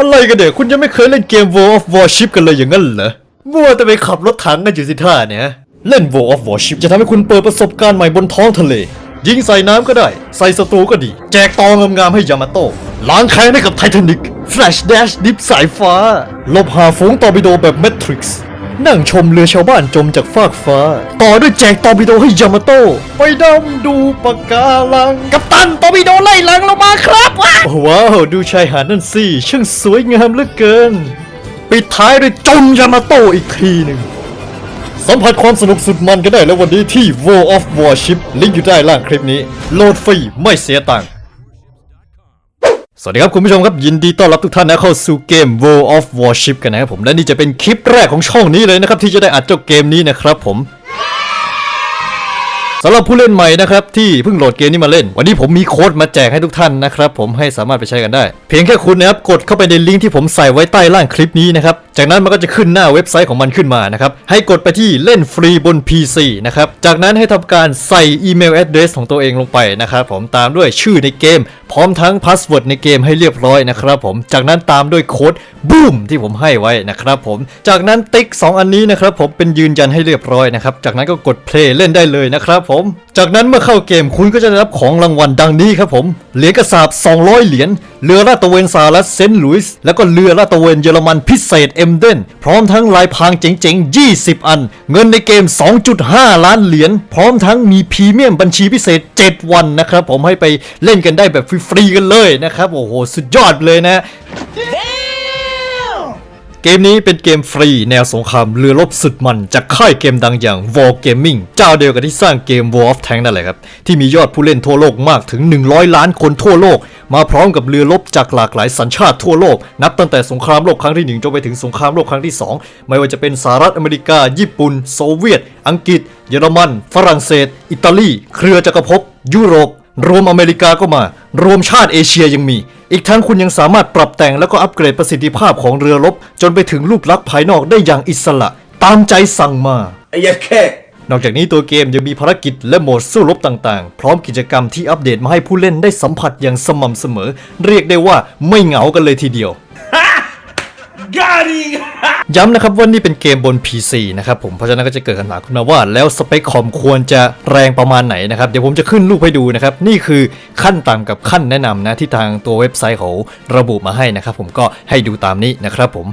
อะไรกันเด็กคุณยังไม่เคยเล่นเกม World of Warship กันเลยอย่างนั้นเหรอมัวแต่ไปขับรถถังกันอยู่สิท่าเนี่ยเล่น World of Warship จะทำให้คุณเปิดประสบการณ์ใหม่บนท้องทะเล ยิงใส่น้ำก็ได้ ใส่ศัตรูก็ดี แจกตองงามๆให้ยามาโต้ล้างแค้นให้กับไททานิกแฟลชเดชดิฟสายฟ้าลบหาฝูงตอร์ปิโดแบบแมทริกซ์ นั่งชมเรือชาวบ้านจมจากฟากฟ้า ต่อด้วยแจกตอร์ปิโดให้ยามาโต้ไปดำดูปะการัง กับตันตอร์ปิโดไล่หลังเรามาครับว้าว้าวดูชายหาดนั่นสิช่างสวยงามเหลือเกิน ปิดท้ายด้วยจมยามาโต้อีกทีหนึ่งสัมผัสความสนุกสุดมันกันได้แล้ววันนี้ที่ World of Warship ลิงก์อยู่ใต้ล่างคลิปนี้ โหลดฟรีไม่เสียตังค์ สวัสดีครับคุณผู้ชมครับยินดีต้อนรับทุกท่านนะเข้าสู่เกม World of Warship กันนะครับผมและนี่จะเป็นคลิปแรกของช่องนี้เลยนะครับที่จะได้อัดเจ้าเกมนี้นะครับผมสำหรับผู้เล่นใหม่นะครับที่เพิ่งโหลดเกมนี้มาเล่น วันนี้ผมมีโค้ดมาแจกให้ทุกท่านนะครับผมให้สามารถไปใช้กันได้ เพียงแค่คุณนะครับกดเข้าไปในลิงก์ที่ผมใส่ไว้ใต้ล่างคลิปนี้นะครับจากนั้นมันก็จะขึ้นหน้าเว็บไซต์ของมันขึ้นมานะครับ ให้กดไปที่เล่นฟรีบน PC นะครับ จากนั้นให้ทำการใส่อีเมล address ของตัวเองลงไปนะครับผมตามด้วยชื่อในเกม พร้อมทั้งพาสเวิร์ดในเกมให้เรียบร้อยนะครับผม จากนั้นตามด้วยโค้ดบูมที่ผมให้ไว้นะครับผม จากนั้นติ๊ก 2 อันนี้นะครับผมเป็นยืนยันให้เรียบร้อยนะครับ จากนั้นก็กดเพลย์เล่นได้เลยนะครับผม จากนั้นเมื่อเข้าเกมคุณก็จะได้รับของรางวัลดังนี้ครับผม เหรียญกระสาบ 200 เหรียญ เรือลาดตระเวนสหรัฐเซนต์หลุยส์แล้วก็เรือลาดตระเวนเยอรมันพิเศษเอ็มเดนพร้อมทั้งลายพรางเจ๋งๆ 20 อัน เงินในเกม 2.5 ล้านเหรียญ พร้อมทั้งมีพรีเมียมบัญชีพิเศษ 7 วันนะครับผมให้ไปเล่นกันได้แบบฟรีๆกันเลยนะครับ โอ้โห สุดยอดเลยนะ เกมนี้เป็นเกมฟรีแนวสงครามเรือรบสุดมัน จากค่ายเกมดังอย่าง War Gaming เจ้าเดียวกับที่สร้างเกม War of Tanks นั่นแหละครับ ที่มียอดผู้เล่นทั่วโลกมากถึง 100 ล้านคนทั่วโลก มาพร้อมกับเรือรบจากหลากหลายสัญชาติทั่วโลก นับตั้งแต่สงครามโลกครั้งที่ 1 จนไปถึงสงครามโลกครั้งที่ 2 ไม่ว่าจะเป็นสหรัฐอเมริกา ญี่ปุ่น โซเวียต อังกฤษ เยอรมัน ฝรั่งเศส อิตาลี เครือจักรภพยุโรป รวมอเมริกาก็มา รวมชาติเอเชียยังมี อีกทั้งคุณยังสามารถปรับแต่งแล้วก็อัปเกรดประสิทธิภาพของเรือรบ จนไปถึงรูปลักษณ์ภายนอกได้อย่างอิสระ ตามใจสั่งมาไอ้ยัดแค่นอกจากนี้ตัวเกมยังมีภารกิจและโหมดสู้รบต่างๆ พร้อมกิจกรรมที่อัปเดตมาให้ผู้เล่นได้สัมผัสอย่างสม่ำเสมอ เรียกได้ว่าไม่เหงากันเลยทีเดียวกาดี ย้ำนะครับว่านี่เป็นเกมบน PC นะครับผมเพราะฉะนั้นก็จะเกิดคำถามขึ้นมาว่าแล้วสเปคคอมควรจะแรงประมาณไหนนะครับเดี๋ยวผมจะขึ้นรูปให้ดูนะครับนี่คือขั้นต่ำกับขั้นแนะนำนะที่ทางตัวเว็บไซต์เขาระบุมาให้นะครับผมก็ให้ดูตามนี้นะครับผม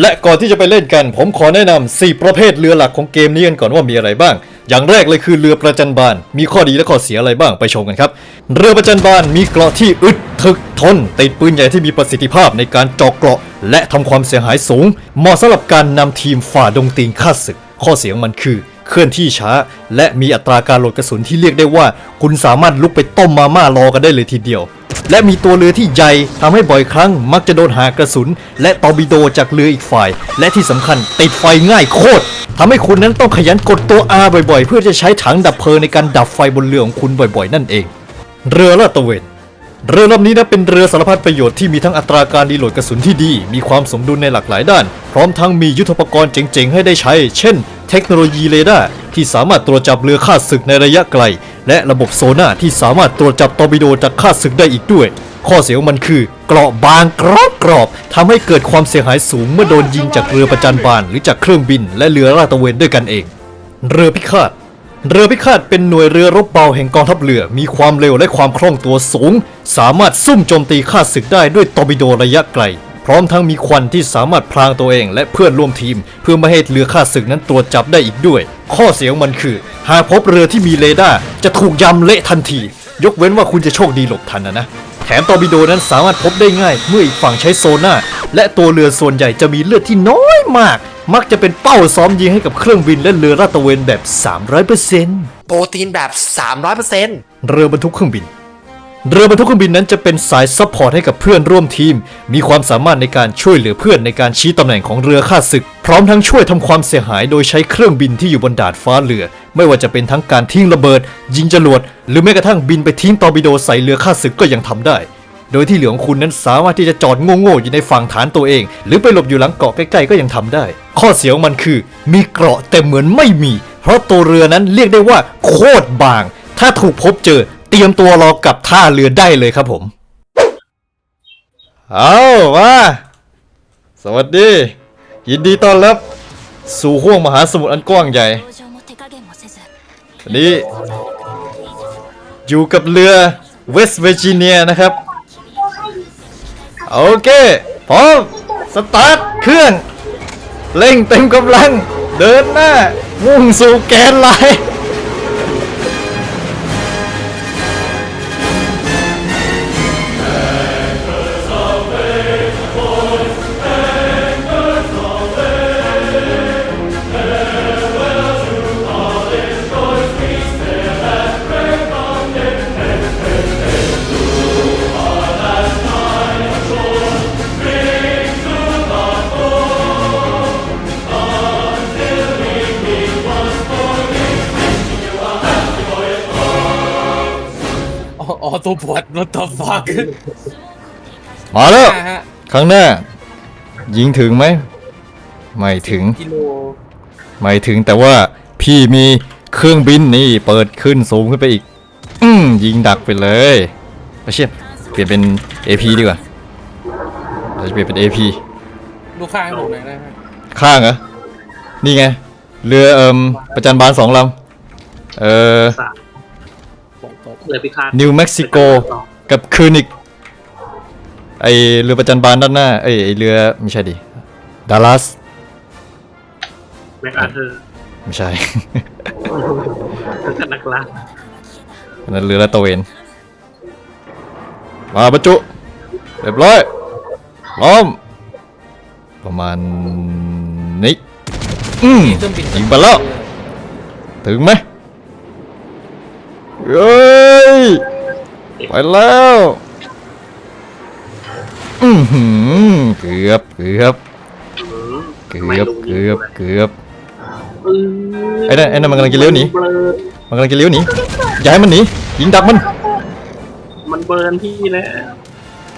และก่อนที่จะไปเล่นกัน ผมขอแนะนำ4ประเภทเรือหลักของเกมนี้กันก่อนว่ามีอะไรบ้าง อย่างแรกเลยคือเรือประจันบาน มีข้อดีและข้อเสียอะไรบ้างไปชมกันครับ เรือประจันบานมีเกราะที่อึดถึกทนติดปืนใหญ่ที่มีประสิทธิภาพในการเจาะเกราะ และทำความเสียหายสูง เหมาะสำหรับการนำทีมฝ่าดงตีนข้าศึก ข้อเสียงมันคือ เคลื่อนที่ช้า และมีอัตราการโหลดกระสุนที่เรียกได้ว่า คุณสามารถลุกไปต้มมาม่ารอกันได้เลยทีเดียว และมีตัวเรือที่ใหญ่ทำให้บ่อยครั้งมักจะโดนหากระสุน และตอร์ปิโดจากเรืออีกฝ่าย และที่สำคัญติดไฟง่ายโคตรทำให้คุณนั้นต้องขยันกดตัว R บ่อยๆ เพื่อจะใช้ถังดับเพลิงในการดับไฟบนเรือของคุณบ่อยๆ นั่นเอง เรือลาดตระเวนเรือลำนี้นะเป็นเรือสารพัดประโยชน์ที่มีทั้งอัตราการรีโหลดกระสุนที่ดี มีความสมดุลในหลากหลายด้าน พร้อมทั้งมียุทธปกรณ์เจ๋งๆ ให้ได้ใช้ เช่น เทคโนโลยีเรดาร์ที่สามารถตรวจจับเรือข้าศึกในระยะไกล และระบบโซน่าที่สามารถตรวจจับตอร์ปิโดจากข้าศึกได้อีกด้วย ข้อเสียของมันคือ เกราะบางกรอบกรอบทำให้เกิดความเสียหายสูงเมื่อโดนยิงจากเรือประจันบานหรือจากเครื่องบิน และเรือลาดตระเวนด้วยกันเอง เรือพิฆาตเรือพิฆาตเป็นหน่วยเรือรบเบาแห่งกองทัพเรือ มีความเร็วและความคล่องตัวสูง สามารถซุ่มโจมตีข้าศึกได้ด้วยตอร์ปิโดระยะไกล พร้อมทั้งมีควันที่สามารถพรางตัวเองและเพื่อนร่วมทีม เพื่อไม่ให้เรือข้าศึกนั้นตรวจจับได้อีกด้วย ข้อเสียของมันคือ หากพบเรือที่มีเรดาร์จะถูกยำเละทันที ยกเว้นว่าคุณจะโชคดีหลบทันนะนะแถมตอร์ปิโดนั้นสามารถพบได้ง่าย เมื่ออีกฝั่งใช้โซน่าและตัวเรือส่วนใหญ่จะมีเลือดที่น้อยมาก มักจะเป็นเป้าซ้อมยิงให้กับเครื่องบินและเรือลาดตระเวนแบบ 300%โปรตีนแบบ 300%เรือบรรทุกเครื่องบิน เรือบรรทุกเครื่องบินนั้นจะเป็นสายซัพพอร์ตให้กับเพื่อนร่วมทีม มีความสามารถในการช่วยเหลือเพื่อนในการชี้ตำแหน่งของเรือข้าศึก พร้อมทั้งช่วยทำความเสียหายโดยใช้เครื่องบินที่อยู่บนดาดฟ้าเรือ ไม่ว่าจะเป็นทั้งการทิ้งระเบิด ยิงจรวด หรือแม้กระทั่งบินไปทิ้งตอร์ปิโดใส่เรือข้าศึกก็ยังทำได้ โดยที่เหลือของคุณนั้นสามารถที่จะจอดโง่ๆอยู่ในฝั่งฐานตัวเอง หรือไปหลบอยู่หลังเกาะใกล้ๆก็ยังทำได้ ข้อเสียของมันคือ มีเกราะแต่เหมือนไม่มี เพราะตัวเรือนั้นเรียกได้ว่าโคตรบาง ถ้าถูกพบเจอ เตรียมตัวรอกับท่าเรือได้เลยครับผม เอามาสวัสดี ยินดีต้อนรับ สู่ห้วงมหาสมุทรอันกว้างใหญ่วันนี้อยู่กับเรือเวสต์เวจิเนียนะครับ โอเค พร้อม สตาร์ทเครื่อง เร่งเต็มกำลัง เดินหน้ามุ่งสู่แกนไลน์ ตัวปวดรถตัวฟักมาแล้ว ฮะข้างหน้า ยิงถึงไหม ไม่ถึง กิโลไม่ถึงแต่ว่าพี่มีเครื่องบินนี่เปิดขึ้นสูงขึ้นไปอีก อืมยิงดักไปเลยไม่เชี่ยเปลี่ยนเป็น AP ดีกว่าเราจะเปลี่ยนเป็น AP ดูข้างให้ผมหน่อยได้ไหมข้างเหรอ นี่ไง เรือเอิมประจันบานสองลำ เอ่อบอกตบ เรือพิฆาตนิวเม็กซิโกกับคืนิกไอเรือประจันบานด้านหน้าเอ้ยไอเรือไม่ใช่ดิดัลลัสแม็กอาเธอร์ไม่ใช่กับนักล่าอันนั้นเรือลาดตระเวน มาบรรจุเรียบร้อยพร้อม ประมาณนี้อืมเครื่องบินยิงไปแล้ว ถึงไหมเฮ้ย ไปแล้วอือหือเกือบเกือบเกือบเกือบเกือบไอ้นั่นไอ้นั่นมันกำลังจะเลี้ยวหนีมันกำลังจะเลี้ยวหนีอย่าให้มันหนียิงดักมัน มันเบิร์นพี่แล้ว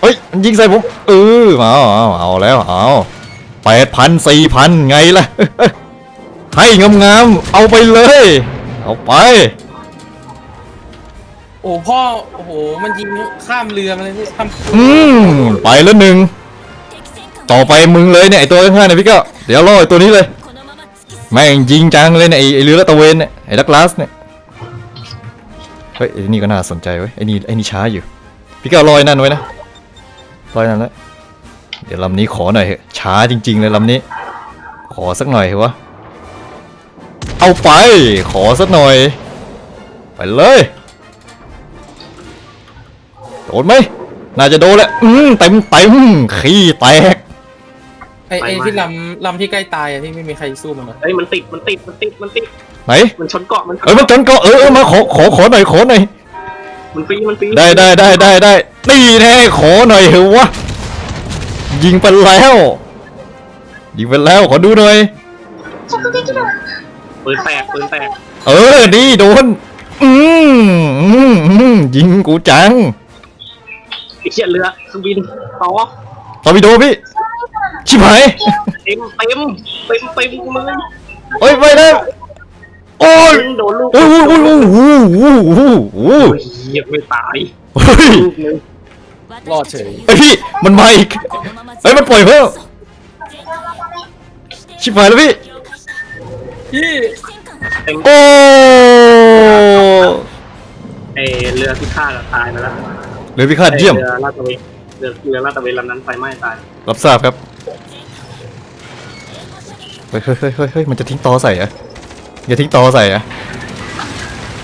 เฮ้ยมันยิงใส่ผมเออเอาเอาเอาแล้วเอาแปดพันสี่พันไงล่ะให้งามๆเอาไปเลย เอาไปโโอ้พ่อโอ้โหมันยิงข้ามเรือมาเลยข้ามอืมไปแล้วหนึ่งต่อไปมึงเลยเนี่ยไอตัวข้างๆเนี่ยพี่ก็เดี๋ยวลอไอตัวนี้เลยแม่งยิงจังเลยเนี่ยไอเรือละตะเวนเนี่ยไอดักลาสเนี่ยเฮ้ยไอนี่ก็น่าสนใจเว้ยไอนี่ไอนี่ช้าอยู่ พี่ก็ลอยนั่นไว้นะลอยนั่นแล้วเดี๋ยวลำนี้ขอหน่อยเถอะช้าจริง ๆ เลยลำนี้ ขอสักหน่อยเถอะวะเอาไป ขอสักหน่อย ไปเลย นไหมน่าจะโดนแหละอืมเต็มเต็มๆขี้แตกไอ้ไอ้ที่ลำลำที่ใกล้ตายอะที่ไม่มีใครสู้มันอะเอ้ยมันติดมันติดมันติดมันติดไหนมันชนเกาะมันชนเอ้ยมันกันก็เออเออมาขอขอขอหน่อยขอหน่อยมันฟรีมันฟรีได้ได้ได้ได้ได้นี่แน่ขอหน่อยเหอะวะยิงไปแล้วยิงไปแล้วขอดูหน่อยปืนแตกปืนแตกเออดีโดนอืมอืมอืมยิงกูจังไอ้ เขียนเรือเครื่องบินต่อต่อวิโดพี่ ชิบหายเต็มเต็มเต็มเต็มกูเลยโอ้ยไปเล้โอ้ยโดนลูกโอ้ยโอ้ยโอ้ยโอ้ยโอ้ยโอ้ยโอ้ยหี้ยไม่ตายเฮ้ยลูกรอดเฉยไอพี่มันมาอีกเฮ้ยมันปล่อยเพิ่มชิบหายแล้วพี่พี่โอ้เอเรือที่ฆ่าเราตายไปแล้ว เรือพิฆาตเยี่ยม ไอ้เรือลาดตระเวนเรือเรือลาดตระเวนลำนั้นไฟไหม้ตาย รับทราบครับ เฮ้ยเฮ้ยเฮ้ยเฮ้ยเฮ้ยมันจะทิ้งตอใส่เหรอะอย่าทิ้งตอใส่เหรอะ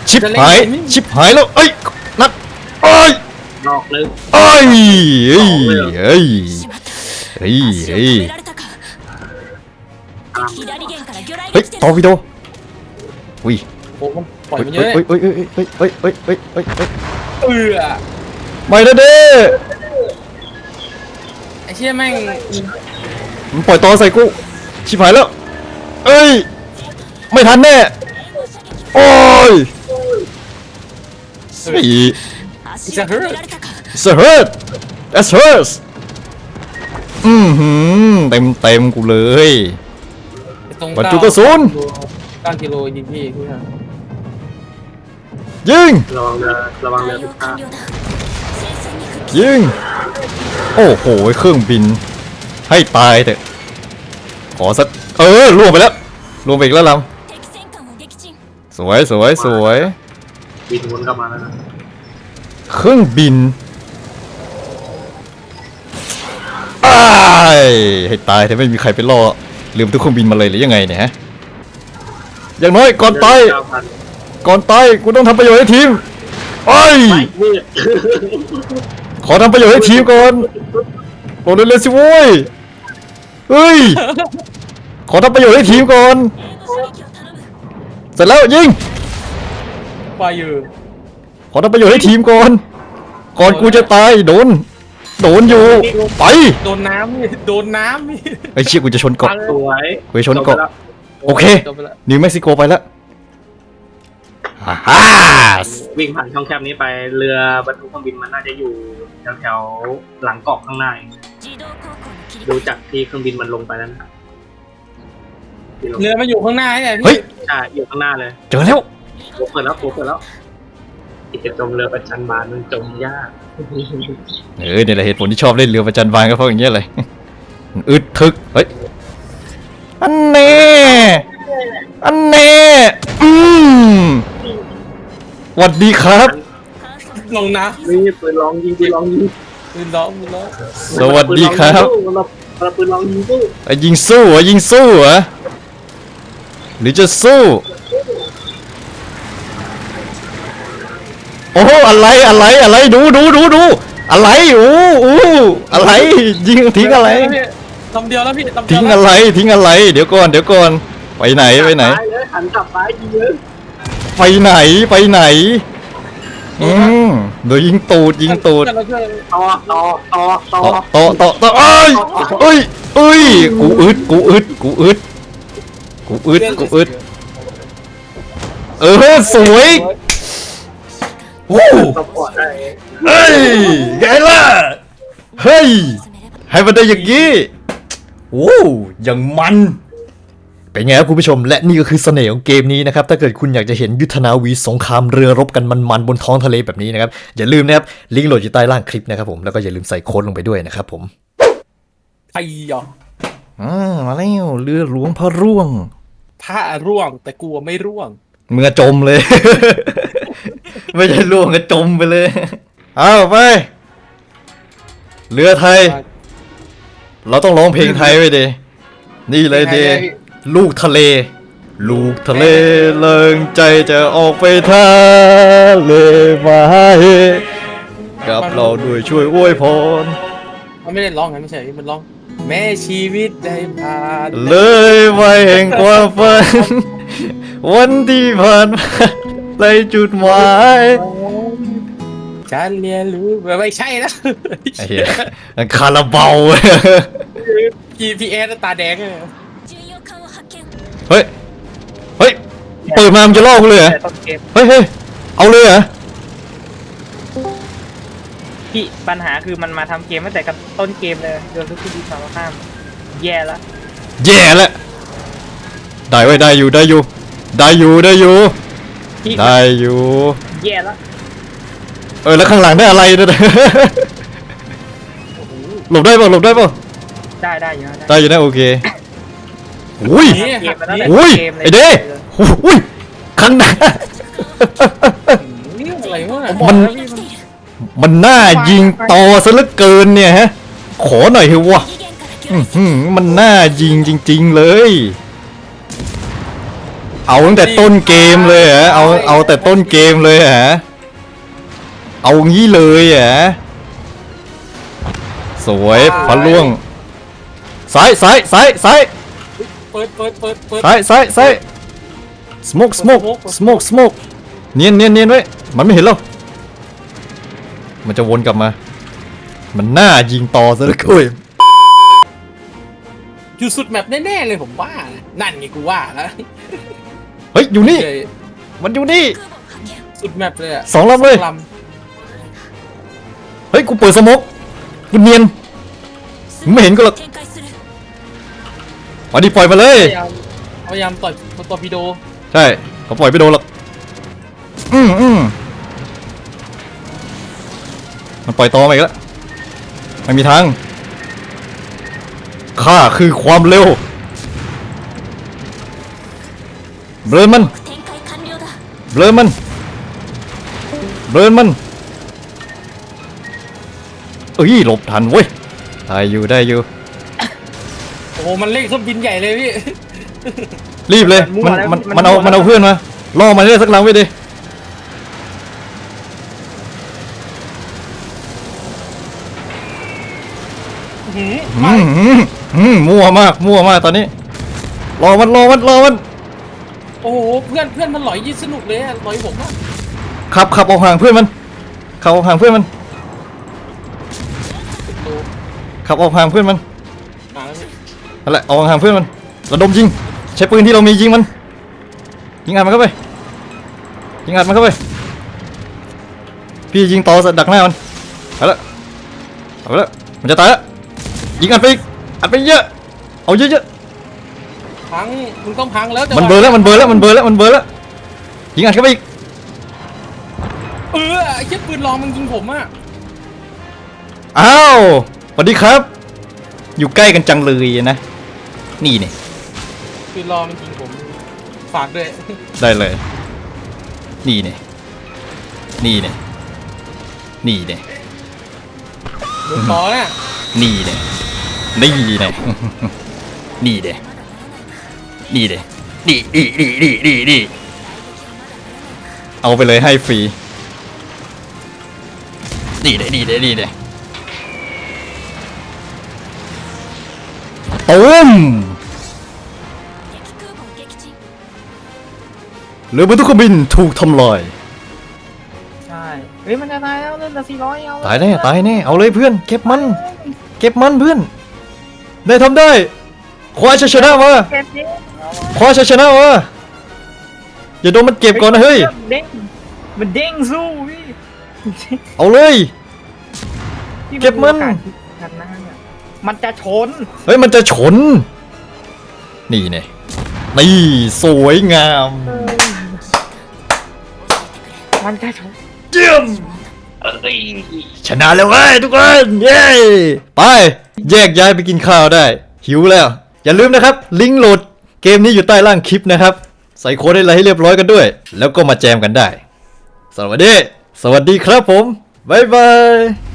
ชิบหาย ชิบหายแล้ว เอ้ย นัดเอ้ย นอกเลย เอ้ยเอ้ยเอ้ย しまった เฮ้ย 足を เฮ้ย 止められたか敵左舷から魚雷 เฮ้ย が来て ตอร์ る ปิโดอุ้ย โอ้มันปล่อย เฮ้ย มันเย เฮ้ย อะ เฮ้ยเฮ้ยเฮ้ยเฮ้ยเฮ้ยเฮ้ยเฮ้ยเฮ้ย เอือ ไปแล้วเด้ไอเชี่ยแม่งมปล่อยตอใส่กู ชิบหายแล้ว เอ้ย ไม่ทันแน่ โอ้ยสี่ It's a hurt It's a hurt That's hers อืมหืมเต็มเต็มกูเลย ไอ้ตรงจุกระสุนก้ากิโลยิงพี่ยิง ระวังเรือระวังเรือพิฆาต完了 ยิง โอ้โห เครื่องบิน ให้ตายเถอะ ขอสัก เออล่วงไปแล้วล่วงไปอีกแล้วลำสวยสวยสวย บินวนกลับมาแล้วเครื่องบินไอให้ตายถ้าไม่มีใครไปล่อลืมทุกเครื่องบินมาเลยหรือยังไงเนี่ยฮะ อย่างน้อยก่อนตายก่อนตายกูต้องทำประโยชน์ให้ทีมไอ้ ขอทำประโยชน์ให้ทีมก่อนโหดเร็วๆสิโว้ยเฮ้ย ขอทำประโยชน์ให้ทีมก่อน เสร็จแล้วยิง ไปอยู่ ขอทำประโยชน์ให้ทีมก่อน ก่อนกูจะตายโดน โดนอยู่ ไป โดนน้ำนี่โดนน้ำนี่ไอ้เชี่ยกูจะชนเกาะสวยกูจะชนเกาะ โอเค นิวเม็กซิโกไปแล้ว วิ่งผ่านช่องแคบนี้ไปเรือบรรทุกเครื่องบินมันน่าจะอยู่แถวๆหลังเกาะข้างหน้าดูจากที่เครื่องบินมันลงไปแล้วนะเรือมันอยู่ข้างหน้าเนี่ยพี่เฮ้ย ใช่อยู่ข้างหน้าเลยเจอแล้ว โผล่เปิดแล้วโผล่เปิดแล้วกิจกรมเรือประจันบานมันจมยากเออเนี่ยแหละเหตุผลที่ชอบเล่นเรือประจันบานก็เพราะอย่างเงี้ยเลย อึดทึก เฮ้ย อันเน่ อันเน่ อืม หวัดดีครับ ลงน้นี่ปืนลองยิงปืนลองยิงำปืนล้อมปืนล้อมสวัสดีครับเราเราปืนลองยิงสู้ไอ้ยิงสู้เหรอยิงสู้เหรอหรือจะสู้ โอ้อะไรอะไรอะไรดูดูดูดูอะไรอู้อู้อะไรยิงทิ้งอะไรลำเดียวแล้วพี่ลำเดียวทิ้งแล้วอะไรทิ้งอะไร เดี๋ยวก่อนเดี๋ยวก่อนไปไหนไปไหนซ้ายเลยหันกลับซ้ายยิงเลย ไปไหนไปไหน อืมเดี๋ยวยิงตูดยิงตูดต่วต่อต่อต่อต่อตะโเอ้ยเอ้ยเอ้ยกูอึดกูอึดกูอึดกูอึดกูอึดเออสวยโอ้ต่วู้เฮ้ยไงล่ะเฮ้ยให้มาได้อย่างนี้โอ้อยังมัน เป็นไงครับคุณผู้ชมและนี่ก็คือเสน่ห์ของเกมนี้นะครับถ้าเกิดคุณอยากจะเห็นยุทธนาวีสงครามเรือรบกันมันๆบนท้องทะเลแบบนี้นะครับอย่าลืมนะครับลิงก์โหลดอยู่ใต้ล่างคลิปนะครับผมแล้วก็อย่าลืมใส่โค้ดลงไปด้วยนะครับผมไทยหยอกอ่ามาแล้วเรือหลวงพระร่วงผ้าร่วงแต่กลัวไม่ร่วงเมื่อจมเลย ไม่ใช่ร่วงก็จมไปเลยเอาไป เรือไทย เราต้องร้องเพลงไทยไว้ดินี่เลยเด ลูกทะเล ลูกทะเลเลิงใจจะออกไปทะเลมาให้กับเราด้วยช่วยอวยพรมันไม่ได้ร้องไงไม่ใช่มันร้อง แม่ชีวิตได้ผ่านเลยไปแห่งความฝันวันที่ผ่านไปจุดหมายฉันเรียนรู้ไม่ใช่นะเคาราเบา GPS ตาแดง ฮ้ย เฮ้ย เปิดมามันจะล่อกูเลยเหรอ แต่ต้นเกมเฮ้ยเฮ้ยเอาเลยเหรอ พี่ปัญหาคือมันมาทำเกมตั้งแต่กับต้นเกมเลยโดนทุกทีดีฝั่งตรงข้าม แย่ละแย่แล้วได้ไว้ยได้อยู่ได้อยู่ ได้อยู่ได้อยู่ พี่ได้อยู่ แย่ละเออแล้วข้างหลังได้อะไรเนี่ย หลบได้ป่ะหลบได้ป่ะได้ได้อยู่นะได้อยู่นะโอเค อุ้ยเอุ้ยไอเด้อุ้ยข้างหน้ามัน มันน่ายิงต่อซะเหลือเกินเนี่ยฮะ ขอหน่อยเถอะวะมันน่ายิงจริง ๆเลย เอาตั้งแต่ต้นเกมเลยฮะเอาเอาแต่ต้นเกมเลยฮะเอางี้เลยฮะสวยพระล่วงซ้ายซ้ายซ้ายซ้าย เปิดเปิดเปิดเปิดซ้ายซ้ายซ้สโมกสโมกสโมกสโมกเนียนเนียนเนียนไว้มันไม่เห็นหรอกมันจะวนกลับมา มันน่ายิงต่อซะเลยคุยอยู่สุดแมปแน่ๆเลยผมว่านั่นไงกูว่าแล้วเฮ้ยอยู่นี่ มันอยู่นี่ สุดแมปเลยอะสองลำเลยเฮ้ยกูเปิดสโมกกูเนียนไม่เห็นก็หรอก อ๋อนี่ปล่อยมาเลย พยายามปล่อยมันต่อพีโดใช่เขาปล่อยไม่โดนหรอกอืมอืมมันปล่อยตอมาอีกแล้วไม่มีทางข้าคือความเร็วเบลนมันเบลนมันเบลนมันเอ้ยหลบทันเว้ยตายอยู่ได้อยู่ อ้โหมันเล่นเครื่องบินใหญ่เลยพี่ รีบเลย มันมันมันเอา มันเอาเพื่อนมาล่อมันได้สักลำไว้ดิหืมอืมอืมอืมมั่วมาก มั่วมากตอนนี้ รอมัน รอมัน รอมัน โอ้โหเพื่อนเพื่อนมันหลอยยี่สนุกเลยอะหลอยผมอะขับขับออกห่างเพื่อนมัน ขับออกห่างเพื่อนมันดูขับออกห่างเพื่อนมัน อ่าแล้วพี่นั่นแหละออกห่างเพื่อนมันระดมยิง ใช้ปืนที่เรามียิงมันยิงอัดมันเข้าไปยิงอัดมันเข้าไปพี่ยิงต่อดักหน้ามันเอาละเอาละมันจะตายละยิงอัดไปอีกอัดไปเยอะเอาเยอะพังมึงต้องพังแล้วจังๆหมันวะเบลอแล้วมันเบลอแล้วมันเบลอแล้วมันเบลอแล้วยิงอัดเข้าไปอีกเออไอ้เชี่ยปืนลองมันยิงผมอะอ้าวสวัสดีครับ อยู่ใกล้กันจังเลยนะ นี่เนี่ยปืนลองมันยิงผมฝากด้วยได้เลย นี่เนี่ยนี่เนี่ยนี่เนี่ยโดนต่อเนี่ยนี่เนี่ยนี่เนี่ยนี่เนี่ยนี่เนี่ยนี่นี่นี่นี่นี่นี่เอาไปเลยให้ฟรี นี่เนี่ยนี่เนี่ยนี่เนี่ย ตูมเรือบรรทุกเครื่องบินถูกทำลาย ใช่ เฮ้ยมันจะตายแล้วเล่นแต่สี่ร้อยเอาตายแน่ตายแน่เอาเลยเพื่อน เก็บมัน เก็บมันเพื่อน ได้ทำได้ คว้าชัยชนะาวะคว้าชัยชนะวะอย่าโดนมันเก็บก่อนนะเฮ้ยมันเด้งสู้พี่เอาเลยเก็บมัน มันจะชน เฮ้ยมันจะฉนนี่เนี่ยนี่สวยงาม มันจะชนเยี่ยมชนะแล้วเว้ยทุกคนเย้ไป แยกย้ายไปกินข้าวได้ หิวแล้ว อย่าลืมนะครับ ลิงก์โหลดเกมนี้อยู่ใต้ล่างคลิปนะครับ ใส่โค้ดให้อะไรให้เรียบร้อยกันด้วย แล้วก็มาแจมกันได้ สวัสดี สวัสดีครับผม บ๊ายบาย